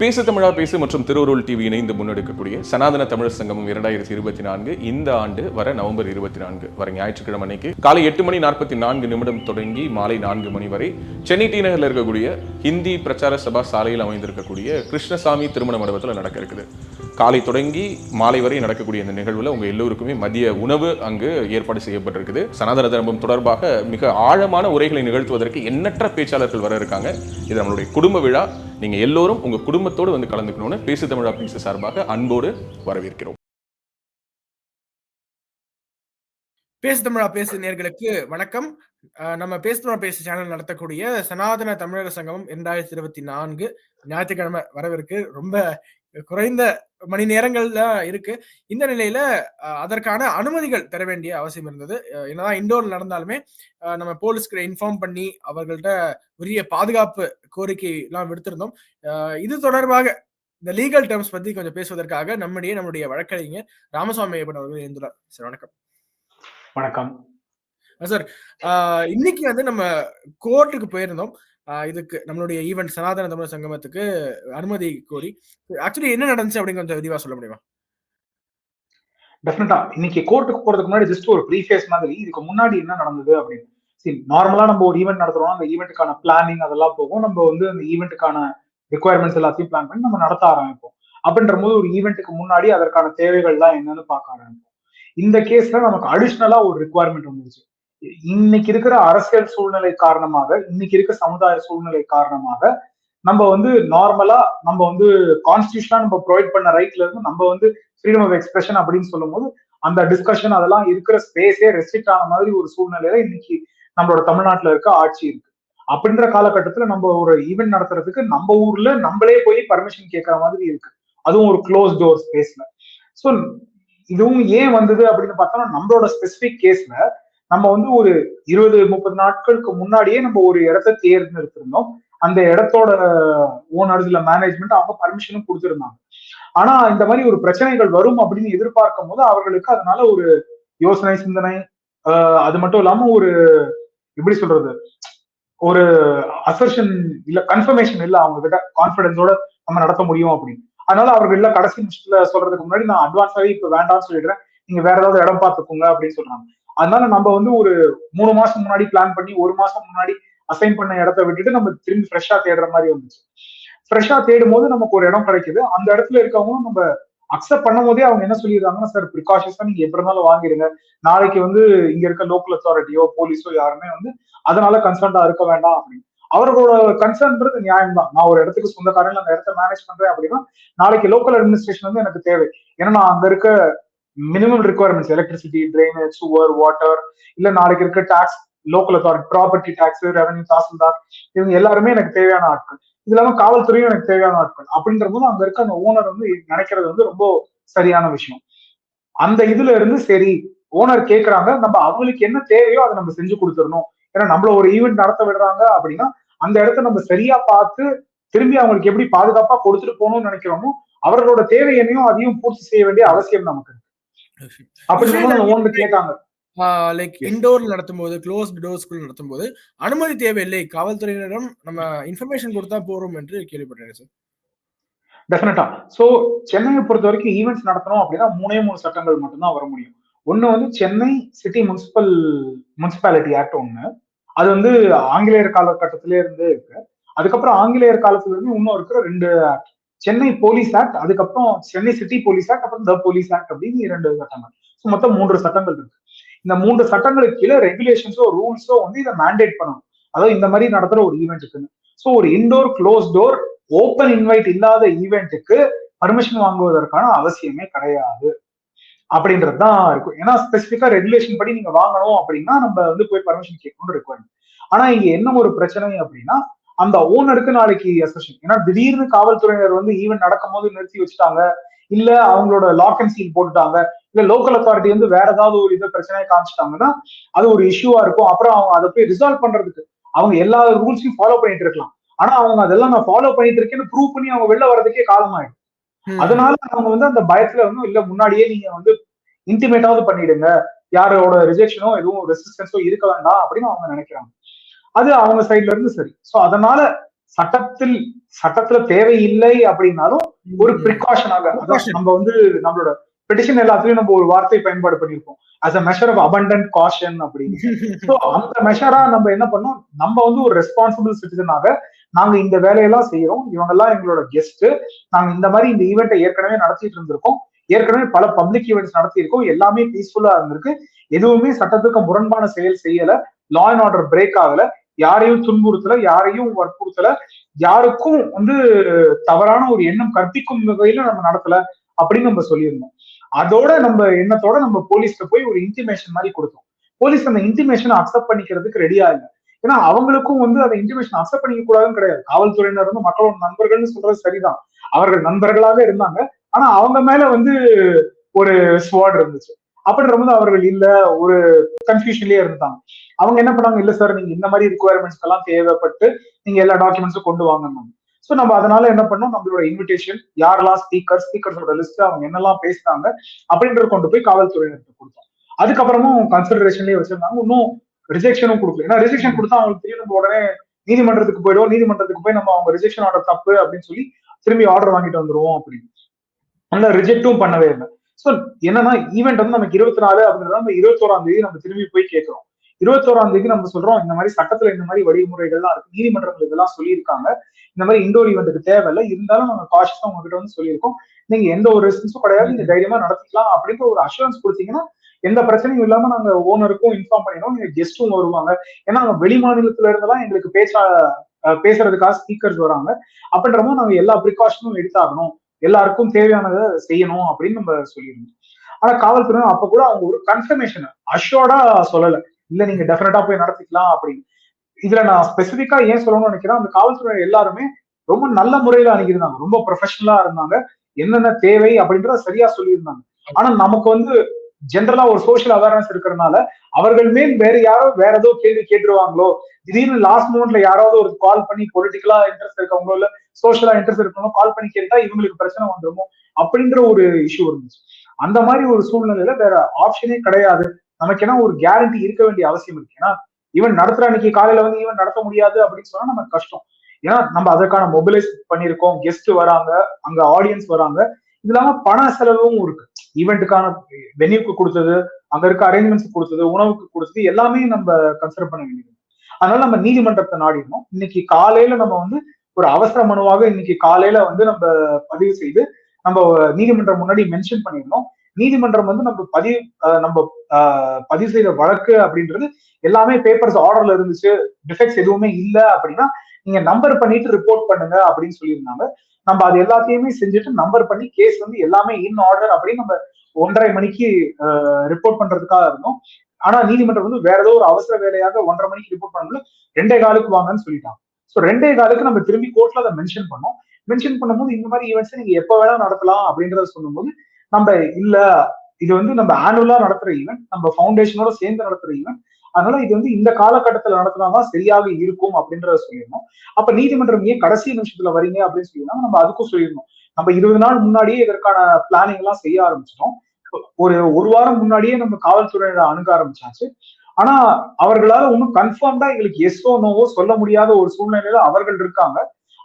பேசு தமிழா பேசு மற்றும் திருவருள் டிவி இணைந்து முன்னெடுக்கக்கூடிய சனாதன தமிழர் சங்கமம் இரண்டாயிரத்தி இருபத்தி நான்கு இந்த ஆண்டு வர நவம்பர் இருபத்தி நான்கு வர ஞாயிற்றுக்கிழமை அன்னைக்கு காலை எட்டு மணி நாற்பத்தி நான்கு நிமிடம் தொடங்கி மாலை நான்கு மணி வரை சென்னை டி நகரில் இருக்கக்கூடிய ஹிந்தி பிரச்சார சபா சாலையில் அமைந்திருக்கக்கூடிய கிருஷ்ணசாமி திருமண மண்டபத்தில் நடக்க இருக்குது. காலை தொடங்கி மாலை வரை நடக்கக்கூடிய இந்த நிகழ்வில் உங்கள் எல்லோருக்குமே மதிய உணவு அங்கு ஏற்பாடு செய்யப்பட்டிருக்குது. சனாதன தர்மம் தொடர்பாக மிக ஆழமான உரைகளை நிகழ்த்துவதற்கு எண்ணற்ற பேச்சாளர்கள் வர இருக்காங்க. இது நம்மளுடைய குடும்ப விழா. நீங்க எல்லோரும் உங்க குடும்பத்தோடு வந்து கலந்துக்கணும்னு பேசு தமிழா பேசு சார்பாக அன்போடு வரவேற்கிறோம். பேசு தமிழா பேசு நேர்களுக்கு வணக்கம். நம்ம பேசு தமிழா பேசு சேனல் நடத்தக்கூடிய சனாதன தமிழர் சங்கமம் இரண்டாயிரத்தி இருபத்தி நான்கு ஞாயிற்றுக்கிழமை வரவிருக்கு. ரொம்ப குறைந்த மணி நேரங்கள் தான் இருக்கு. இந்த நிலையில அதற்கான அனுமதிகள் பெற வேண்டிய அவசியம் இருந்தது. என்னதான் இண்டோர் நடந்தாலுமே நம்ம போலீஸ்க்கு இன்ஃபார்ம் பண்ணி அவர்கள்ட்ட உரிய பாதுகாப்பு கோரிக்கை எல்லாம் விடுத்திருந்தோம் இது தொடர்பாக இந்த லீகல் டேர்ம்ஸ் பத்தி கொஞ்சம் பேசுவதற்காக நம்முடைய நம்முடைய வழக்கறிஞர் ராமசுவாமி ஐயப்பன் அவர்கள் இருந்துள்ளார் சார் வணக்கம். வணக்கம். சார் இன்னைக்கு வந்து நம்ம கோர்ட்டுக்கு போயிருந்தோம். இதுக்கு நம்மளுடைய ஈவெண்ட் சனாதன தமிழ் சங்கமத்துக்கு அனுமதி கோரி ஆக்சுவலி என்ன நடந்துச்சு அப்படின்னு கொஞ்சம் விரிவா சொல்ல முடியுமா? டெஃபினட்டா இன்னைக்கு கோர்ட்டுக்கு போறதுக்கு முன்னாடி ஜஸ்ட் ஒரு ப்ரீஃபேஸ் மாதிரி இதுக்கு முன்னாடி என்ன நடந்தது அப்படின்னு. சரி நார்மலா நம்ம ஒரு ஈவெண்ட் நடத்துறோம் அந்த ஈவெண்ட்டுக்கான பிளானிங் அதெல்லாம் போகும். நம்ம வந்து அந்த ஈவெண்ட்டுக்கான ரெக்குவயர்மெண்ட்ஸ் எல்லாத்தையும் பிளான் பண்ணி நம்ம நடத்த ஆரம்பிப்போம். அப்படின்ற போது ஒரு ஈவெண்ட்டுக்கு முன்னாடி அதற்கான தேவைகள்லாம் என்னன்னு பார்க்க ஆரம்பிப்போம். இந்த கேஸ்ல நமக்கு அடிஷ்னலா ஒரு ரெக்குவயர்மெண்ட் வந்துருச்சு. இன்னைக்கு இருக்கிற அரசியல் சூழ்நிலை காரணமாக இன்னைக்கு இருக்க சமுதாய சூழ்நிலை காரணமாக நம்ம வந்து நார்மலா நம்ம வந்து கான்ஸ்டியூஷனா நம்ம ப்ரொவைட் பண்ண ரைட்ல இருந்து நம்ம வந்து ஃப்ரீடம் ஆஃப் எக்ஸ்பிரஷன் அப்படின்னு சொல்லும்போது அந்த டிஸ்கஷன் அதெல்லாம் இருக்கிற ஸ்பேஸே ரெஸ்ட்ரிக்ட் ஆன மாதிரி ஒரு சூழ்நிலையில இன்னைக்கு நம்மளோட தமிழ்நாட்டுல இருக்க ஆட்சி இருக்கு. அப்படின்ற காலகட்டத்துல நம்ம ஒரு ஈவெண்ட் நடத்துறதுக்கு நம்ம ஊர்ல நம்மளே போய் பர்மிஷன் கேட்கற மாதிரி இருக்கு. அதுவும் ஒரு க்ளோஸ் டோர் ஸ்பேஸ்ல ஸோ இதுவும் ஏன் வந்தது அப்படின்னு பார்த்தோம்னா நம்மளோட ஸ்பெசிபிக் கேஸ்ல நம்ம வந்து ஒரு இருபது முப்பது நாட்களுக்கு முன்னாடியே நம்ம ஒரு இடத்த தேர்ந்தெடுத்திருந்தோம். அந்த இடத்தோட ஓனர்ஸ் இல்ல மேனேஜ்மெண்ட் அவங்க பர்மிஷனும் கொடுத்திருந்தாங்க. ஆனா இந்த மாதிரி ஒரு பிரச்சனைகள் வரும் அப்படின்னு எதிர்பார்க்கும் போது அவர்களுக்கு அதனால ஒரு யோசனை சிந்தனை அது மட்டும் இல்லாம ஒரு எப்படி சொல்றது? ஒரு அசர்ஷன் இல்ல கன்ஃபர்மேஷன் இல்ல அவங்க கிட்ட கான்பிடன்ஸோட நம்ம நடத்த முடியும் அப்படின்னு. அதனால அவர்கள் இல்ல கடைசி நிமிஷத்துல சொல்றதுக்கு முன்னாடி நான் அட்வான்ஸாவே இப்ப வேண்டாம்னு சொல்லிடுறேன். நீங்க வேற ஏதாவது இடம் பார்த்துக்கோங்க அப்படின்னு சொல்றாங்க. அதனால நம்ம வந்து ஒரு மூணு மாசம் முன்னாடி பிளான் பண்ணி ஒரு மாசம் முன்னாடி அசைன் பண்ண இடத்த விட்டுட்டு நம்ம திரும்பி ஃப்ரெஷ்ஷா தேடுற மாதிரி வந்துச்சு. ஃப்ரெஷ்ஷா தேடும் போது நமக்கு ஒரு இடம் கிடைக்குது. அந்த இடத்துல இருக்கவங்களும் நம்ம அக்செப்ட் பண்ணும் போதே அவங்க என்ன சொல்லிடுறாங்கன்னா சார் ப்ரிகாஷன்ஸா நீங்க எப்படி இருந்தாலும் வாங்கிடுங்க நாளைக்கு வந்து இங்க இருக்க லோக்கல் அத்தாரிட்டியோ போலீஸோ யாருமே வந்து அதனால கன்சர்ன்டா இருக்க வேண்டாம் அப்படின்னு. அவர்களோட கன்சர்ன்றது நியாயம் தான் நான் ஒரு இடத்துக்கு சொந்தக்காரன் அந்த இடத்த மேனேஜ் பண்றேன் அப்படின்னா நாளைக்கு லோக்கல் அட்மினிஸ்ட்ரேஷன் வந்து எனக்கு தேவை. ஏன்னா நான் அங்க இருக்க minimum requirements electricity drainage sewer water இல்ல நாளைக்கு இருக்க tax local authority property tax revenue tahsildar இவங்க எல்லாருமே எனக்கு தேவையான ஆட்கள். இது இல்லாம காவல்துறையும் எனக்கு தேவையான ஆட்கள். அப்படின்ற போது அங்க இருக்க அந்த ஓனர் வந்து நினைக்கிறது வந்து ரொம்ப சரியான விஷயம். அந்த இதுல இருந்து சரி ஓனர் கேட்கறாங்க நம்ம அவங்களுக்கு என்ன தேவையோ அதை நம்ம செஞ்சு கொடுத்துடணும். ஏன்னா நம்மள ஒரு ஈவெண்ட் நடத்த விடுறாங்க அப்படின்னா அந்த இடத்த நம்ம சரியா பார்த்து திரும்பி அவங்களுக்கு எப்படி பாதுகாப்பா கொடுத்துட்டு போகணும்னு நினைக்கிறோமோ அவர்களோட தேவை என்னையும் அதையும் பூர்த்தி செய்ய வேண்டிய அவசியம் நமக்கு லைக் இண்டோர் நடத்தும் போது க்ளோஸ் டோர்ஸ்குள் நடத்தும் போது அனுமதி தேவையில்லை. காவல்துறையினரிடம் நம்ம இன்ஃபர்மேஷன் கொடுத்தா போறோம் என்று கேள்விப்பட்டேன் சார் டெஃபினட்டா சோ சென்னையை பொறுத்த வரைக்கும் ஈவெண்ட்ஸ் நடத்தணும் அப்படின்னா மூணே மூணு சட்டங்கள் மட்டும்தான் வர முடியும். ஒண்ணு வந்து Chennai city municipal municipality act ஒண்ணு. அது வந்து ஆங்கிலேயர் காலகட்டத்திலே இருந்து இருக்கு. அதுக்கப்புறம் ஆங்கிலேயர் காலத்துல இருந்து இன்னும் இருக்கிற ரெண்டு ஆக்ட் சென்னை போலீஸ் ஆக்ட் அதுக்கப்புறம் சென்னை சிட்டி போலீஸ் ஆக்ட் அப்புறம் த போலீஸ் ஆக்ட் அப்படின்னு இரண்டு சட்டங்கள். ஸோ மொத்தம் மூன்று சட்டங்கள் இருக்கு. இந்த மூன்று சட்டங்களுக்கு கீழே ரெகுலேஷன்ஸோ ரூல்ஸோ வந்து இதை மேண்டேட் பண்ணணும். அதாவது இந்த மாதிரி நடத்துற ஒரு ஈவெண்ட் இருக்குன்னு ஸோ ஒரு indoor close door open invite இல்லாத ஈவெண்ட்டுக்கு பர்மிஷன் வாங்குவதற்கான அவசியமே கிடையாது. அப்படின்றது தான் இருக்கும். ஏன்னா ஸ்பெசிஃபிக்கா ரெகுலேஷன் படி நீங்க வாங்கணும் அப்படின்னா நம்ம வந்து போய் பர்மிஷன் கேட்கணும்னு ரெக்குவயர்மெண்ட் ஆனா இங்க என்ன ஒரு பிரச்சனை அப்படின்னா அந்த ஓனருக்கு நாளைக்கு அசோசியேஷன் ஏன்னா திடீர்னு காவல்துறையினர் வந்து ஈவெண்ட் நடக்கும் போது நிறுத்தி வச்சுட்டாங்க. இல்ல அவங்களோட லாக் அண்ட் சீல் போட்டுட்டாங்க. இல்ல லோக்கல் அத்தாரிட்டி வந்து வேற ஏதாவது ஒரு இதை பிரச்சனையை காமிச்சிட்டாங்கன்னா அது ஒரு இஷ்யூவா இருக்கும். அப்புறம் அவங்க அதை போய் ரிசால்வ் பண்றதுக்கு அவங்க எல்லா ரூல்ஸையும் ஃபாலோ பண்ணிட்டு இருக்கலாம். ஆனா அவங்க அதெல்லாம் நான் ஃபாலோ பண்ணிட்டு இருக்கேன்னு ப்ரூவ் பண்ணி அவங்க வெளில வர்றதுக்கே காலம் ஆயிடும் அதனால அவங்க வந்து அந்த பயத்துல வந்து இல்ல முன்னாடியே நீங்க வந்து இன்டிமேட்டாவது பண்ணிடுங்க. யாரோட ரிஜெக்ஷனோ எதுவும் ரெசிஸ்டன்ஸோ இருக்க வேண்டாம் அப்படின்னு அவங்க நினைக்கிறாங்க. அது அவங்க சைட்ல இருந்து சரி. சோ அதனால சட்டத்தில் சட்டத்துல தேவையில்லை அப்படின்னாலும் ஒரு ப்ரிகாஷனாக. நம்ம வந்து நம்மளோட பெட்டிஷன் எல்லாத்துலயும் நம்ம ஒரு வார்த்தை பயன்பாடு பண்ணிருப்போம் as a measure of abundant caution அப்படின்னு. சோ அந்த மெஷரா நம்ம என்ன பண்ணோம்? நம்ம வந்து ஒரு ரெஸ்பான்சிபிள் சிட்டிசனாக நாங்க இந்த வேலையெல்லாம் செய்யறோம். இவங்க எல்லாம் எங்களோட கெஸ்ட் நாங்க இந்த மாதிரி இந்த ஈவெண்ட்டை ஏற்கனவே நடத்திட்டு இருந்திருக்கோம். ஏற்கனவே பல பப்ளிக் ஈவெண்ட்ஸ் நடத்தியிருக்கோம். எல்லாமே பீஸ்ஃபுல்லா இருந்திருக்கு. எதுவுமே சட்டத்துக்கு முரண்பான செயல் செய்யல. லா அண்ட் ஆர்டர் பிரேக் ஆகல. யாரையும் துன்புறுத்தல யாரையும் வற்புறுத்தல யாருக்கும் வந்து தவறான ஒரு எண்ணம் கற்பிக்கும் வகையில நம்ம நடத்தல அப்படின்னு நம்ம சொல்லியிருந்தோம். அதோட நம்ம எண்ணத்தோட நம்ம போலீஸ்ல போய் ஒரு இன்டிமேஷன் மாதிரி கொடுத்தோம். போலீஸ் அந்த இன்டிமேஷனை அக்செப்ட் பண்ணிக்கிறதுக்கு ரெடியா இல்லை ஏன்னா அவங்களுக்கும் வந்து அந்த இன்டிமேஷன் அக்செப்ட் பண்ணிக்க கூடாதுன்னு கிடையாது. காவல்துறையினர் வந்து மக்களோட நண்பர்கள்னு சொல்றது சரிதான். அவர்கள் நண்பர்களாக இருந்தாங்க. ஆனா அவங்க மேல வந்து ஒரு ஸ்வாட் இருந்துச்சு. அப்படின்றபோது அவர்கள் இல்ல ஒரு கன்ஃபியூஷன்லயே இருந்தாங்க. அவங்க என்ன பண்ணாங்க இல்ல சார் நீங்க இந்த மாதிரி ரிக்குவயர்மெண்ட்ஸ் எல்லாம் தேவைப்பட்டு நீங்க எல்லா டாக்குமெண்ட்ஸும் கொண்டு வாங்கணும் சோ நம்ம அதனால என்ன பண்ணோம் நம்மளோட இன்விடேஷன் யாரெல்லாம் ஸ்பீக்கர் ஸ்பீக்கர்ஸோட லிஸ்ட் அவங்க என்னெல்லாம் பேசுறாங்க அப்படின்றத கொண்டு போய் காவல்துறையினருக்கு கொடுத்தோம். அதுக்கப்புறமும் கன்சிடரேஷன்லயே வச்சிருந்தாங்க. இன்னும் ரிஜெக்ஷனும் கொடுக்கல. ஏன்னா ரிஜெக்ஷன் கொடுத்தா அவங்களுக்கு தெரியும் நம்ம உடனே நீதிமன்றத்துக்கு போயிடுவோம். நீதிமன்றத்துக்கு போய் நம்ம அவங்க ரிஜெக்ஷன் ஆர்டர் தப்பு அப்படின்னு சொல்லி திரும்பி ஆர்டர் வாங்கிட்டு வந்துருவோம் அப்படின்னு. அதனால ரிஜெக்டும் பண்ணவே இல்லை. சோ என்னன்னா ஈவெண்ட் வந்து நமக்கு இருபத்தி நாலு அப்படின்றத நம்ம இருபத்தோராம் தேதி நம்ம திரும்பி போய் கேட்கிறோம். இருபத்தோராம் தேதி நம்ம சொல்றோம் இந்த மாதிரி சட்டத்துல இந்த மாதிரி வழிமுறைகள்லாம் இருக்கு. நீதிமன்றங்கள் இதெல்லாம் சொல்லியிருக்காங்க. இந்த மாதிரி இண்டோர் ஈவெண்ட்டுக்கு தேவையில்லை. இருந்தாலும் நம்ம காஷஸா உங்ககிட்ட வந்து சொல்லியிருக்கோம். நீங்க எந்த ஒரு ரெஸ்பான்ஸும் கிடையாது. நீங்க தைரியமா நடத்திக்கலாம் அப்படின்ற ஒரு அஷூரன்ஸ் கொடுத்தீங்கன்னா எந்த பிரச்சனையும் இல்லாம நாங்க ஓனருக்கும் இன்ஃபார்ம் பண்ணிடுவோம். நீங்க கெஸ்டும் வருவாங்க. ஏன்னா அவங்க வெளி மாநிலத்துல இருந்தெல்லாம் எங்களுக்கு பேச்சா பேசுறதுக்காக ஸ்பீக்கர்ஸ் வராங்க. அப்படின்றப்போ நாங்க எல்லா ப்ரிகாஷனும் எடுத்தாகணும். எல்லாருக்கும் தேவையானதை செய்யணும் அப்படின்னு நம்ம சொல்லியிருந்தோம். ஆனா காவல்துறை அப்ப கூட அவங்க ஒரு கன்ஃபர்மேஷன் அஷோர்டா சொல்லலை. இல்ல நீங்க டெஃபினட்டா போய் நடத்திக்கலாம் அப்படின்னு. இதுல நான் ஸ்பெசிபிக்கா ஏன் சொல்லணும்னு நினைக்கிறேன் அந்த காவல்துறை எல்லாருமே ரொம்ப நல்ல முறையில அணுகிருந்தாங்க ரொம்ப ப்ரொஃபஷனலா இருந்தாங்க. என்னென்ன தேவை அப்படின்றத சரியா சொல்லியிருந்தாங்க. ஆனா நமக்கு வந்து ஜென்ரலா ஒரு சோசியல் அவேர்னஸ் இருக்கிறதுனால அவர்கள் மேல் வேற யாரோ வேற ஏதோ கேள்வி கேட்டுருவாங்களோ திடீர்னு லாஸ்ட் மூமெண்ட்ல யாராவது ஒரு கால் பண்ணி பொலிட்டிக்கலா இன்ட்ரெஸ்ட் இருக்கவங்களோ இல்ல சோஷியலா இன்ட்ரெஸ்ட் இருக்கணும் கால் பண்ணி கேட்டா இவங்களுக்கு பிரச்சனை வந்துருமோ அப்படின்ற ஒரு இஷ்யூ இருந்துச்சு. அந்த மாதிரி ஒரு சூழ்நிலையில வேற ஆப்ஷனே கிடையாது. நமக்கு ஏன்னா ஒரு கேரண்டி இருக்க வேண்டிய அவசியம் இருக்கு. ஏன்னா ஈவன் நடத்துற அன்னைக்கு காலையில வந்து ஈவன் நடத்த முடியாது அப்படின்னு சொன்னா நமக்கு கஷ்டம். ஏன்னா நம்ம அதற்கான மொபிலைஸ் பண்ணிருக்கோம் கெஸ்ட் வராங்க அங்க ஆடியன்ஸ் வராங்க. இது இல்லாம பண செலவும் இருக்கு. ஈவெண்ட்டுக்கான வெனியூக்கு கொடுத்தது அங்க இருக்க அரேஞ்ச்மெண்ட்ஸ் கொடுத்தது உணவுக்கு கொடுத்தது எல்லாமே நம்ம கன்சிடர் பண்ண வேண்டியது. அதனால நம்ம நீதிமன்றத்தை நாடினோம் இன்னைக்கு காலையில நம்ம வந்து ஒரு அவசர மனுவாக இன்னைக்கு காலையில வந்து நம்ம பதிவு செய்து நம்ம நீதிமன்றம் முன்னாடி மென்ஷன் பண்ணியிருந்தோம் நீதிமன்றம் வந்து நம்ம பதிவு நம்ம பதிவு செய்த வழக்கு அப்படின்றது எல்லாமே பேப்பர்ஸ் ஆர்டர்ல இருந்துச்சு. டிஃபெக்ட்ஸ் எதுவுமே இல்லை அப்படின்னா நீங்க நம்பர் பண்ணிட்டு ரிப்போர்ட் பண்ணுங்க அப்படின்னு சொல்லியிருந்தாங்க. நம்ம அது எல்லாத்தையுமே செஞ்சுட்டு நம்பர் பண்ணி கேஸ் வந்து எல்லாமே இன் ஆர்டர் அப்படின்னு நம்ம ஒன்றரை மணிக்கு ரிப்போர்ட் பண்றதுக்காக இருந்தோம். ஆனா நீதிமன்றம் வந்து வேற ஏதோ ஒரு அவசர வேலையாக ஒன்றரை மணிக்கு ரிப்போர்ட் பண்ணல ரெண்டே காலுக்கு வாங்கன்னு சொல்லிட்டாங்க. ஸோ ரெண்டே காலுக்கு நம்ம திரும்பி கோர்ட்ல அதை மென்ஷன் பண்ணோம். மென்ஷன் பண்ணும்போது இந்த மாதிரி ஈவெண்ட்ஸ் நீங்க எப்ப வேணா நடத்தலாம் அப்படின்றத சொல்லும்போது நம்ம இல்ல இது வந்து நம்ம ஆனுவலா நடத்துற ஈவெண்ட் நம்ம ஃபவுண்டேஷனோட சேர்ந்து நடத்துற ஈவெண்ட் அதனால இது வந்து இந்த காலகட்டத்துல நடத்தினாதான் சரியாக இருக்கும் அப்படின்றத சொல்லிடணும். அப்ப நீதிமன்றம் ஏன் கடைசி நிமிஷத்துல வரீங்க அப்படின்னு சொல்லினா நம்ம அதுக்கும் சொல்லிடணும். நம்ம இருபது நாள் முன்னாடியே இதற்கான பிளானிங் எல்லாம் செய்ய ஆரம்பிச்சிட்டோம். ஒரு ஒரு வாரம் முன்னாடியே நம்ம காவல்துறையில அணுக ஆரம்பிச்சாச்சு. ஆனா அவர்களால ஒன்றும் கன்ஃபார்ம்டா எங்களுக்கு எஸ்ஓ நோவோ சொல்ல முடியாத ஒரு சூழ்நிலையில அவர்கள் இருக்காங்க.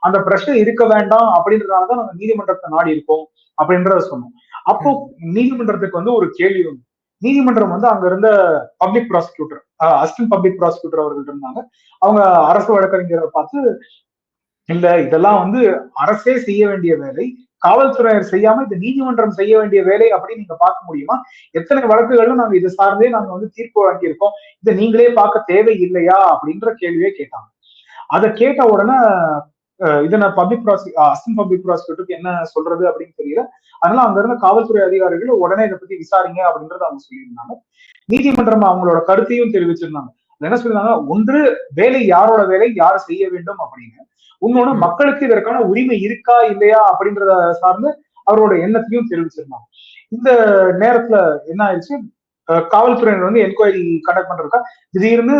அந்த பிரஷர் இருக்க வேண்டாம் அப்படின்றதுனாலதான் நம்ம நீதிமன்றத்தை நாடி இருக்கோம் அப்படின்றத சொன்னோம். அப்போ நீதிமன்றத்துக்கு வந்து ஒரு கேள்வி வந்து நீதிமன்றம் வந்து அங்க இருந்த public prosecutor assistant public prosecutor அவர்கள் இருந்தாங்க. அவங்க அரசு வழக்கறிஞரை பார்த்து இல்ல இதெல்லாம் வந்து அரசே செய்ய வேண்டிய வேலை. காவல்துறையினர் செய்யாம இது நீதிமன்றம் செய்ய வேண்டிய வேலை அப்படின்னு நீங்க பார்க்க முடியுமா? எத்தனை வழக்குகளும் நாங்க இதை சார்ந்தே நாங்க வந்து தீர்ப்பு வழங்கியிருக்கோம். இதை நீங்களே பார்க்க தேவை இல்லையா அப்படின்ற கேள்வியே கேட்டாங்க. அதை கேட்ட உடனே இதை நான் பப்ளிக் ப்ராசி அசிஸ்டன்ட் பப்ளிக் ப்ராசிக்யூட்டருக்கு என்ன சொல்றது அப்படின்னு தெரியல. அதனால அங்க இருந்த காவல்துறை அதிகாரிகள் உடனே இதை பத்தி விசாரிங்க அப்படின்றத அவங்க சொல்லியிருந்தாங்க. நீதிமன்றம் அவங்களோட கருத்தையும் தெரிவிச்சிருந்தாங்க. என்ன சொல்லியிருந்தாங்க? ஒன்று வேலை யாரோட வேலை? யார் செய்ய வேண்டும் அப்படின்னு. இன்னொன்னு மக்களுக்கு இதற்கான உரிமை இருக்கா இல்லையா அப்படின்றத சார்ந்து அவரோட எண்ணத்தையும் தெரிவிச்சிருந்தாங்க. இந்த நேரத்துல என்ன ஆயிடுச்சு? காவல்துறையினர் வந்து என்கொயரி கண்டக்ட் பண்றதுக்கா திடீர்னு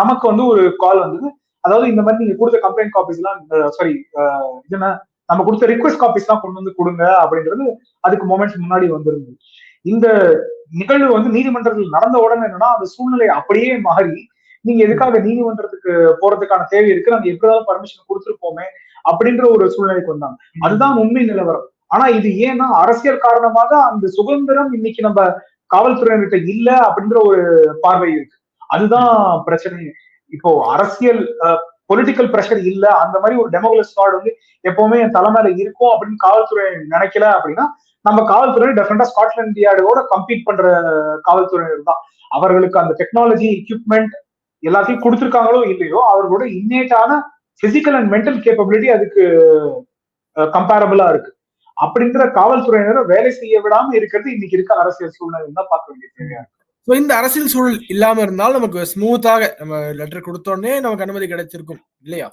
நமக்கு வந்து ஒரு கால் வந்தது. அதாவது இந்த மாதிரி நீங்க கொடுத்த கம்ப்ளைண்ட் காப்பீஸ் எல்லாம் சாரி இது என்ன நம்ம கொடுத்த ரிக்வஸ்ட் காப்பீஸ் எல்லாம் கொண்டு வந்து கொடுங்க அப்படின்றது அதுக்கு மொமெண்ட்ஸ் முன்னாடி வந்திருந்தது. இந்த நிகழ்வு வந்து நீதிமன்றத்தில் நடந்த உடனே என்னன்னா அந்த சூழ்நிலை அப்படியே மாறி நீங்க எதுக்காக நீதிமன்றத்துக்கு போறதுக்கான தேவை இருக்கு நாங்க எப்படியாவது பர்மிஷன் கொடுத்துருப்போமே அப்படின்ற ஒரு சூழ்நிலைக்கு வந்தாங்க. அதுதான் உண்மை நிலவரம். ஆனா இது ஏன்னா அரசியல் காரணமாக அந்த சுதந்திரம் இன்னைக்கு நம்ம காவல்துறையினர்கிட்ட இல்ல அப்படின்ற ஒரு பார்வை இருக்கு. அதுதான் பிரச்சனை. இப்போ அரசியல் பொலிட்டிக்கல் ப்ரெஷர் இல்ல அந்த மாதிரி ஒரு டெமோக்ரஸ் ஸ்குவாட் வந்து எப்பவுமே என் தலைமையில இருக்கும் அப்படின்னு காவல்துறை நினைக்கல அப்படின்னா நம்ம காவல்துறை டெஃபினட்டா ஸ்காட்லாந்து யார்டோட கம்பீட் பண்ற காவல்துறையினர் தான். அவர்களுக்கு அந்த டெக்னாலஜி எக்யூப்மெண்ட் எல்லாத்தையும் கொடுத்துருக்காங்களோ இல்லையோ அவர்களோட இன்னேட்டான பிசிக்கல் அண்ட் மென்டல் கேப்பபிலிட்டி அதுக்கு கம்பேரபிளா இருக்கு. அப்படிங்கிற காவல்துறையினரை வேலை செய்ய விடாம இருக்கிறது இன்னைக்கு இருக்க அரசியல் சூழ்நிலை தான் பார்க்க வேண்டிய தேவையா இருக்கு. ஸோ இந்த அரசியல் சூழல் இல்லாம இருந்தால் நமக்கு ஸ்மூத்தாக நம்ம லெட்டர் கொடுத்தோடனே நமக்கு அனுமதி கிடைச்சிருக்கும் இல்லையா?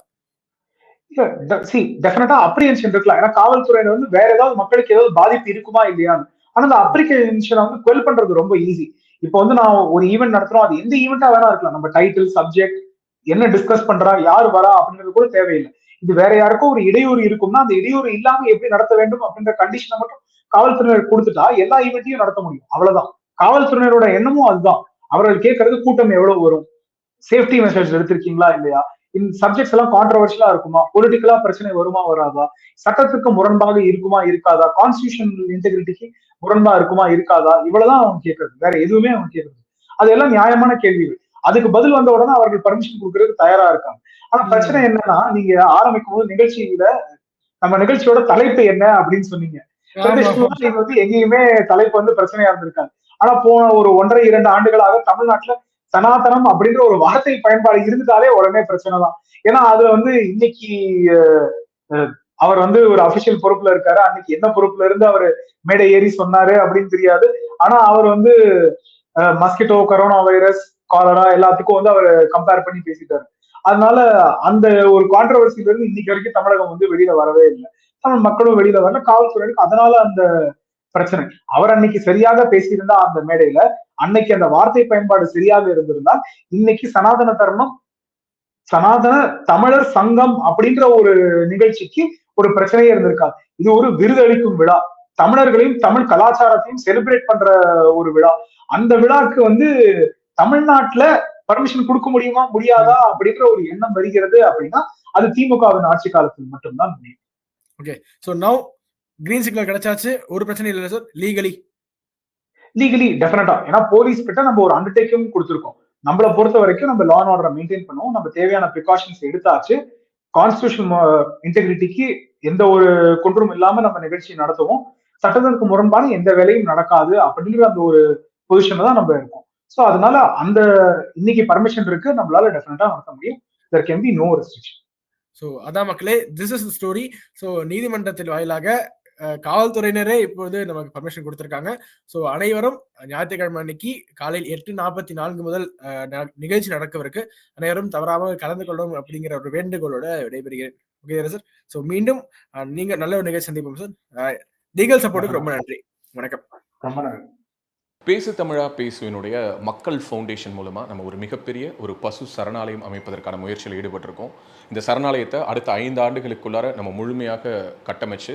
சி டெஃபினட்டா அப்ரிஹென்ஷன் இருக்கலாம். ஏன்னா காவல்துறையில வந்து வேற ஏதாவது மக்களுக்கு ஏதாவது பாதிப்பு இருக்குமா இல்லையான்னு. ஆனா அந்த அப்ரிகேஷனை வந்து குவெல் பண்றது ரொம்ப ஈஸி இப்போ வந்து நான் ஒரு ஈவெண்ட் நடத்துறோம். அது எந்த ஈவெண்டா வேணா இருக்கலாம். நம்ம டைட்டில் சப்ஜெக்ட் என்ன டிஸ்கஸ் பண்றா யார் வரா அப்படின்றது கூட தேவையில்லை. இது வேற யாருக்கும் ஒரு இடையூறு இருக்கும்னா அந்த இடையூறு இல்லாம எப்படி நடத்த வேண்டும் அப்படின்ற கண்டிஷனை மட்டும் காவல்துறையினர் கொடுத்துட்டா எல்லா ஈவெண்ட்டையும் நடத்த முடியும். அவ்வளவுதான். காவல்துறையினரோட எண்ணமும் அதுதான். அவர்கள் கேட்கறது கூட்டம் எவ்வளவு வரும்? சேஃப்டி மெஷர்ஸ் எடுத்திருக்கீங்களா இல்லையா? இந்த சப்ஜெக்ட்ஸ் எல்லாம் கான்ட்ரவர்ஷியலா இருக்குமா? பொலிட்டிக்கலா பிரச்சனை வருமா வராதா? சட்டத்துக்கு முரண்பாக இருக்குமா இருக்காதா? கான்ஸ்டியூஷன் இன்டெகிரிட்டிக்கு முரண்பா இருக்குமா இருக்காதா? இவ்வளவுதான் அவங்க கேட்கறது. வேற எதுவுமே அவங்க கேட்கறது அது எல்லாம் நியாயமான கேள்விகள். அதுக்கு பதில் வந்த உடனே அவர்கள் பர்மிஷன் கொடுக்கறதுக்கு தயாரா இருக்காங்க. ஆனா பிரச்சனை என்னன்னா நீங்க ஆரம்பிக்கும் போது நிகழ்ச்சியில நம்ம நிகழ்ச்சியோட தலைப்பு என்ன அப்படின்னு சொன்னீங்க. இது வந்து எங்கேயுமே தலைப்பு வந்து பிரச்சனையா இருந்திருக்காங்க ஆனா போன ஒரு ஒன்றரை இரண்டு ஆண்டுகளாக தமிழ்நாட்டுல சனாதனம் அப்படின்ற ஒரு வார்த்தை பயன்பாடு இருந்துட்டாலே உடனே பிரச்சனை தான். ஏன்னா அதுல வந்து இன்னைக்கு அவர் வந்து ஒரு அபிஷியல் பொறுப்புல இருக்காரு. அன்னைக்கு என்ன பொறுப்புல இருந்து அவர் மேடை ஏறி சொன்னாரு அப்படின்னு தெரியாது. ஆனா அவர் வந்து மஸ்கிட்டோ கரோனா வைரஸ் காலரா எல்லாத்துக்கும் வந்து அவர் கம்பேர் பண்ணி பேசிட்டாரு. அதனால அந்த ஒரு கான்ட்ரவர்சில இருந்து இன்னைக்கு வரைக்கும் தமிழகம் வந்து வெளியில வரவே இல்லை. தமிழ் மக்களும் வெளியில வரல. காவல்துறையினருக்கு அதனால அந்த பிரச்சனை. அவர் அன்னைக்கு சரியாக பேசியிருந்தா அந்த மேடையில அன்னைக்கு அந்த வார்த்தை பயன்பாடு சரியாக இருந்திருந்தால் இன்னைக்கு சனாதன தர்மம் சனாதன தமிழர் சங்கம் அப்படின்ற ஒரு நிகழ்ச்சிக்கு ஒரு பிரச்சனையே இருந்திருக்காது. இது ஒரு விருதளிக்கும் விழா. தமிழர்களையும் தமிழ் கலாச்சாரத்தையும் செலிப்ரேட் பண்ற ஒரு விழா. அந்த விழாக்கு வந்து தமிழ்நாட்டுல பர்மிஷன் கொடுக்க முடியுமா முடியாதா அப்படின்ற ஒரு எண்ணம் வருகிறது அப்படின்னா அது திமுகவின் ஆட்சி காலத்தில் மட்டும்தான் முடியும். Okay so now green signal கிடைச்சாச்சு. ஒரு பிரச்சனை இல்லை சார் லீகலி லீகலி டெஃபினட்டா ஏன்னா போலீஸ் கிட்ட நம்ம ஒரு அண்டர்டேக்கிங் கொடுத்துருக்கோம். நம்மளை பொறுத்த வரைக்கும் நம்ம லா அண்ட் ஆர்டரை மெயின்டைன் பண்ணுவோம் நம்ம தேவையான ப்ரிகாஷன்ஸ் எடுத்தாச்சு. கான்ஸ்டியூஷன் இன்டெகிரிட்டிக்கு எந்த ஒரு குன்றும் இல்லாம நம்ம நிகழ்ச்சி நடத்துவோம். சட்டத்திற்கு முரண்பான எந்த வேலையும் நடக்காது அப்படிங்கிற அந்த ஒரு பொசிஷன்ல தான் நம்ம இருக்கோம். ஸோ அதனால அந்த இன்னைக்கு பர்மிஷன் இருக்கு. நம்மளால டெஃபினட்டா நடத்த முடியும். There can be no restriction so அதான் மக்களே திஸ் இஸ் ஸ்டோரி ஸோ நீதிமன்றத்தில் வாயிலாக காவல்துறையினரே இப்போது நமக்கு பர்மிஷன் கொடுத்திருக்காங்க. ஸோ அனைவரும் ஞாயிற்றுக்கிழமை அன்னைக்கு காலையில் எட்டு நாற்பத்தி நான்கு முதல் நிகழ்ச்சி நடக்கவிருக்கு. அனைவரும் தவறாமல் கலந்து கொள்ளும் அப்படிங்கிற ஒரு வேண்டுகோளோட விடைபெறுகிறேன். ஓகே சார் ஸோ மீண்டும் நீங்க நல்ல ஒரு நிகழ்ச்சி சந்திப்போம் சார் லீகல் சப்போர்ட்டுக்கு ரொம்ப நன்றி. வணக்கம். ரொம்ப நன்றி. பேசு தமிழா பேசுவினுடைய மக்கள் ஃபவுண்டேஷன் மூலமாக நம்ம ஒரு மிகப்பெரிய ஒரு பசு சரணாலயம் அமைப்பதற்கான முயற்சியில் ஈடுபட்டிருக்கோம். இந்த சரணாலயத்தை அடுத்த ஐந்து ஆண்டுகளுக்குள்ளார நம்ம முழுமையாக கட்டமைச்சு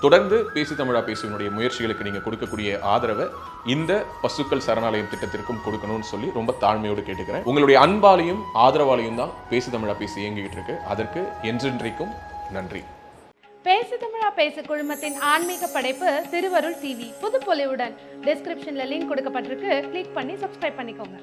தொடர்ந்து பேசி தமிழா பேசுவனுடைய முயற்சிகளுக்கு நீங்கள் கொடுக்கக்கூடிய ஆதரவை இந்த பசுக்கள் சரணாலயம் திட்டத்திற்கும் கொடுக்கணும்னு சொல்லி ரொம்ப தாழ்மையோடு கேட்டுக்கிறேன். உங்களுடைய அன்பாலையும் ஆதரவாலையும் தான் பேசி தமிழா பேசி இயங்கிக்கிட்டு இருக்கு. அதற்கு என்றென்றைக்கும் நன்றி. பேசு தமிழா பேசு குழுமத்தின் ஆன்மீக படைப்பு திருவருள் டிவி புதுப்பொலிவுடன். டிஸ்கிரிப்ஷன்ல லிங்க் கொடுக்கப்பட்டிருக்கு. கிளிக் பண்ணி சப்ஸ்கிரைப் பண்ணிக்கோங்க.